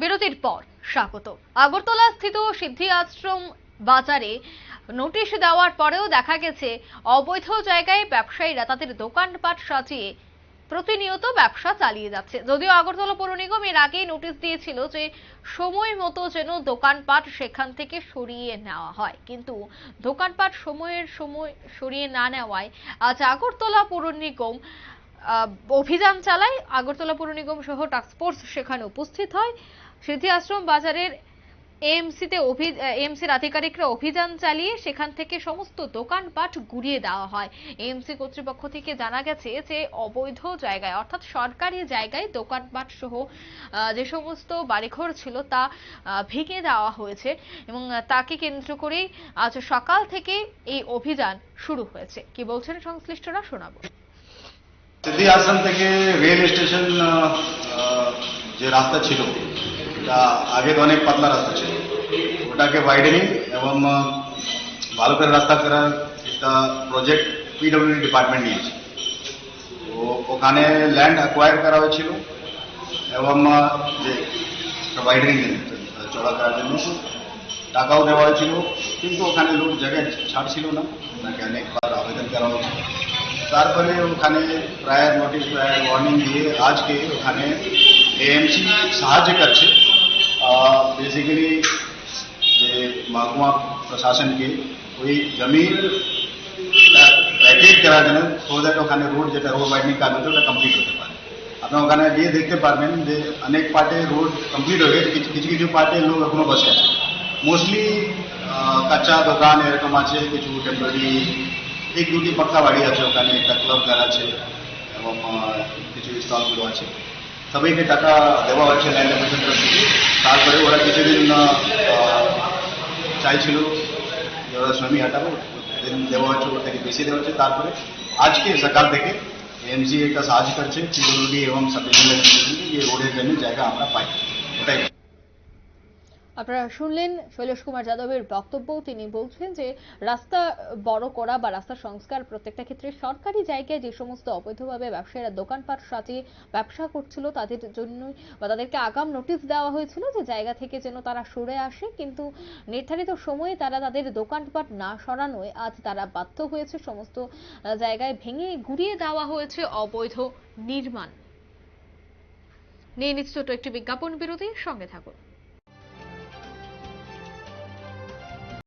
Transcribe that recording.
বিরতির পর স্বাগত। আগরতলা স্থিত সিদ্ধি আশ্রম বাজারে নোটিশ দেওয়ার পরেও দেখা গেছে, অবৈধ জায়গায় ব্যবসায়ীরা তাদের দোকানপাট সাজিয়ে প্রতিনিয়ত ব্যবসা চালিয়ে যাচ্ছে। যদিও আগরতলা পৌর নিগম এর আগেই নোটিশ দিয়েছিল যে, সময় মতো যেন দোকানপাট সেখান থেকে সরিয়ে নেওয়া হয়। কিন্তু দোকানপাট সময়ের সময় সরিয়ে না নেওয়ায় আজ আগরতলা পৌর নিগম অভিযান চালায়। আগরতলা পৌর নিগম সহ টাস্কফোর্স সেখানে উপস্থিত হয়। সিদ্ধি আশ্রম বাজারের এএমসিতে এএমসির আধিকারিকরা অভিযান চালিয়ে সেখান থেকে সমস্ত দোকানপাট গুড়িয়ে দেওয়া হয়। এমসি কর্তৃপক্ষ থেকে জানা গেছে যে, অবৈধ জায়গায়, অর্থাৎ সরকারি জায়গায় দোকানপাট সহ যে সমস্ত বাড়িঘর ছিল তা ভেঙে দেওয়া হয়েছে এবং তাকে কেন্দ্র করেই আজ সকাল থেকে এই অভিযান শুরু হয়েছে। কি বলছেন সংশ্লিষ্টরা? শোনাবো। সিদ্ধি আশ্রম থেকে রেল স্টেশন যে রাস্তা ছিল আগে তো অনেক পাতলা রাস্তা ছিল। ওটাকে ওয়াইডেনিং এবং ভালো করে রাস্তা করার একটা প্রজেক্ট পিডব্লিউডি ডিপার্টমেন্ট নিয়েছে। তো ওখানে ল্যান্ড অ্যাকোয়ার করা হয়েছিল এবং যে ওয়াইডেনিং চড়া করার জন্য। টাকাও দেওয়া হয়েছিল, কিন্তু ওখানে লোক জায়গায় ছাড়ছিল না। ওনাকে অনেকবার আবেদন করা হয়েছিল। তারপরে ওখানে প্রায় নোটিশ প্রায় ওয়ার্নিং দিয়ে আজকে ওখানে এএমসি সাহায্য করছে। বেসিক্যালি যে মহকুমা প্রশাসনকে ওই জমির প্যাকেজ করার জন্য সো দ্যাট ওখানে রোড যেটা রোড ওয়াইডিং কাজ হচ্ছে ওটা কমপ্লিট হতে পারে আপনি ওখানে গিয়ে দেখতে পারবেন যে অনেক পার্টে রোড কমপ্লিট হয়ে গেছে কিছু কিছু কিছু পার্টে লোক এখনো বসে আছে মোস্টলি কাঁচা দোকান এরকম আছে কিছু টেম্পোরারি এক দুটি পাক্কা বাড়ি আছে ওখানে একটা ক্লাব ঘর আছে এবং আহ, কিছু স্টলগুলো আছে সবাইকে টাকা দেওয়া হচ্ছে ল্যান্ড অ্যাকুইজিশন তরফ থেকে তারপরে ওরা কিছুদিন আহ, চাইছিল যে ওরা শ্রমিক হাঁটাবো দিন দেওয়া হচ্ছে ওর থেকে বেশি দেওয়া হচ্ছে তারপরে আজকে সকাল থেকে এমসি একটা সাহায্য করছে পিডব্লিউডি এবং সাব যে রোডের জন্য জায়গা আমরা পাই ওটাই আপনারা শুনলেন শৈলেশ কুমার যাদবের বক্তব্য। তিনি বলছেন যে, রাস্তা বড় করা বা রাস্তা সংস্কার প্রত্যেকটা ক্ষেত্রে সরকারি জায়গায় যে সমস্ত অবৈধভাবে ব্যবসায়ীরা দোকানপাট সাজিয়ে ব্যবসা করছিল, তাদের জন্য বা তাদেরকে আগাম নোটিশ দেওয়া হয়েছিল যে, জায়গা থেকে যেন তারা সরে আসে। কিন্তু নির্ধারিত সময়ে তারা তাদের দোকানপাট না সরানোয় আজ তারা বাধ্য হয়েছে। সমস্ত জায়গায় ভেঙে গুড়িয়ে দেওয়া হয়েছে অবৈধ নির্মাণ। নিয়ে নিচ্ছে একটি বিজ্ঞাপন বিরতির সঙ্গে থাকুন।